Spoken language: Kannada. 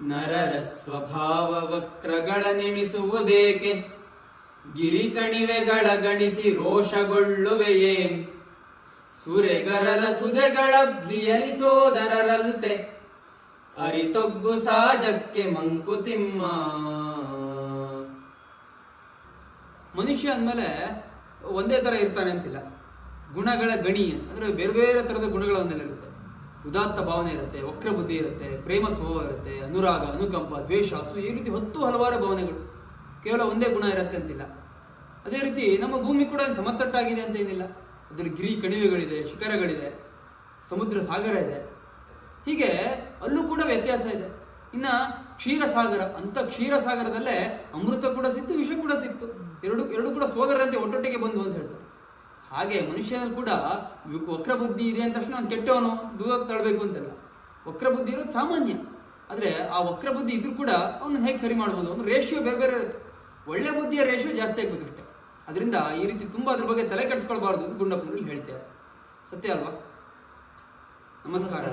ನರರ ಸ್ವಭಾವ ವಕ್ರಗಳ ನಿಮಿಸುವುದೇಕೆ ಗಿರಿ ಕಣಿವೆಗಳ ಗಣಿಸಿ ರೋಷಗೊಳ್ಳುವೆಯೇ? ಸುರೆಗರರ ಸುದೆಗಳ ಸೋದರರಂತೆ ಅರಿತೊಗ್ಗು ಸಾಜಕ್ಕೆ ಮಂಕುತಿಮ್ಮ. ಮನುಷ್ಯ ಅಂದಮೇಲೆ ಒಂದೇ ತರ ಇರ್ತಾನೆ ಅಂತಿಲ್ಲ. ಗುಣಗಳ ಗಣಿ, ಅಂದ್ರೆ ಬೇರೆ ಬೇರೆ ತರದ ಗುಣಗಳ ಒಂದೆಲ್ಲ ಇರುತ್ತೆ. ಉದಾತ್ತ ಭಾವನೆ ಇರುತ್ತೆ ವಕ್ರ ಬುದ್ಧಿ ಇರುತ್ತೆ, ಪ್ರೇಮ ಸ್ವಭಾವ ಇರುತ್ತೆ, ಅನುರಾಗ, ಅನುಕಂಪ, ದ್ವೇಷ ಅಸು ಈ ರೀತಿ ಹತ್ತು ಹಲವಾರು ಭಾವನೆಗಳು. ಕೇವಲ ಒಂದೇ ಗುಣ ಇರುತ್ತೆ ಅಂತಿಲ್ಲ. ಅದೇ ರೀತಿ ನಮ್ಮ ಭೂಮಿ ಕೂಡ ಸಮತಟ್ಟಾಗಿದೆ ಅಂತ ಏನಿಲ್ಲ. ಅದರಲ್ಲಿ ಗಿರಿ ಕಣಿವೆಗಳಿದೆ, ಶಿಖರಗಳಿದೆ, ಸಮುದ್ರ ಸಾಗರ ಇದೆ. ಹೀಗೆ ಅಲ್ಲೂ ಕೂಡ ವ್ಯತ್ಯಾಸ ಇದೆ. ಇನ್ನು ಕ್ಷೀರಸಾಗರ, ಅಂತ ಕ್ಷೀರಸಾಗರದಲ್ಲೇ ಅಮೃತ ಕೂಡ ಸಿಕ್ತು, ವಿಷ ಕೂಡ ಸಿಕ್ತು. ಎರಡು ಎರಡು ಕೂಡ ಸೋದರಂತೆ ಒಟ್ಟೊಟ್ಟಿಗೆ ಬಂದು ಅಂತ ಹೇಳ್ತಾರೆ. ಹಾಗೆ ಮನುಷ್ಯನಲ್ಲಿ ಕೂಡ ವಕ್ರ ಬುದ್ಧಿ ಇದೆ ಅಂದ ತಕ್ಷಣ ಅವನು ಕೆಟ್ಟವನು ದೂರ ತಳ್ಬೇಕು ಅಂತಲ್ಲ. ವಕ್ರ ಬುದ್ಧಿ ಇರೋದು ಸಾಮಾನ್ಯ. ಆದರೆ ಆ ವಕ್ರ ಬುದ್ಧಿ ಇದ್ರೂ ಕೂಡ ಅವನನ್ನು ಹೇಗೆ ಸರಿ ಮಾಡ್ಬೋದು? ಅವ್ನು ರೇಷಿಯೋ ಬೇರೆ ಬೇರೆ ಇರುತ್ತೆ. ಒಳ್ಳೆ ಬುದ್ಧಿಯ ರೇಷಿಯೋ ಜಾಸ್ತಿ ಆಗ್ಬೇಕಷ್ಟೆ. ಅದರಿಂದ ಈ ರೀತಿ ತುಂಬ ಅದ್ರ ಬಗ್ಗೆ ತಲೆ ಕೆಡಿಸ್ಕೊಳ್ಬಾರ್ದು ಗುಂಡಪ್ಪನಲ್ಲಿ ಹೇಳ್ತೇವೆ ಸತ್ಯ ಅಲ್ವಾ? ನಮಸ್ಕಾರ.